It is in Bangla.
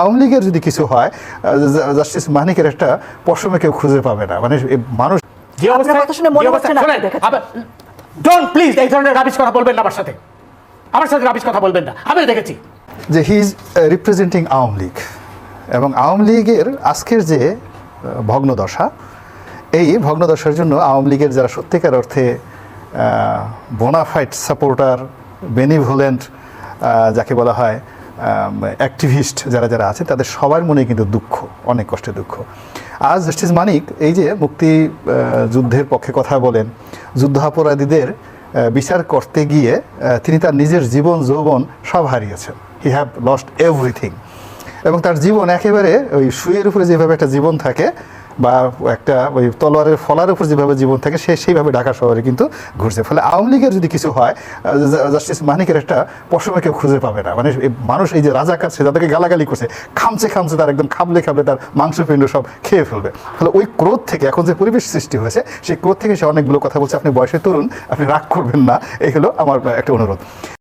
আওয়ামী লীগের যদি কিছু হয় জাস্টিস মানিকের একটা পশমে কেউ খুঁজে পাবে না। মানে মানুষ মনে ডোন্ট প্লিজ এই ধরনের রাবিশ কথা বলবেন না আমার সাথে। আমার সাথে রাবিশ কথা বলবেন না। আমি দেখেছি। যে he is representing Awami League. এবং আওয়ামী লীগের আজকের যে ভগ্নদশা এই ভগ্নদশার জন্য আওয়ামী লীগের যারা সত্যিকার অর্থে বোনাফাইট সাপোর্টার বেনিভোলেন্ট যাকে বলা হয় অ্যাক্টিভিস্ট যারা যারা আছে, তাদের সবার মনে কিন্তু দুঃখ, অনেক কষ্টের দুঃখ। আজ জাস্টিস মানিক, এই যে মুক্তি যুদ্ধের পক্ষে কথা বলেন, যুদ্ধাপরাধীদের বিচার করতে গিয়ে তিনি তার নিজের জীবন, যৌবন সব হারিয়েছেন। হি হ্যাভ লস্ট এভরিথিং এবং তার জীবন একেবারে ওই শুয়ের উপরে যেভাবে একটা জীবন থাকে বা একটা ওই তলোয়ারের ফলার উপর যেভাবে জীবন থাকে, সে সেইভাবে ঢাকা শহরে কিন্তু ঘুরছে। ফলে আওয়ামী লীগের যদি কিছু হয় জাস্টিস মানিকের একটা পশমে কেউ খুঁজে পাবে না। মানে মানুষ, এই যে রাজা কাছে যাদেরকে গালাগালি করছে খামছে খামছে তার একদম খাবলে খাবলে তার মাংসপিণ্ড সব খেয়ে ফেলবে। ফলে ওই ক্রোধ থেকে এখন যে পরিবেশ সৃষ্টি হয়েছে, সেই ক্রোধ থেকে সে অনেকগুলো কথা বলছে। আপনি বয়সে তরুণ, আপনি রাগ করবেন না। এই হলো আমার একটা অনুরোধ।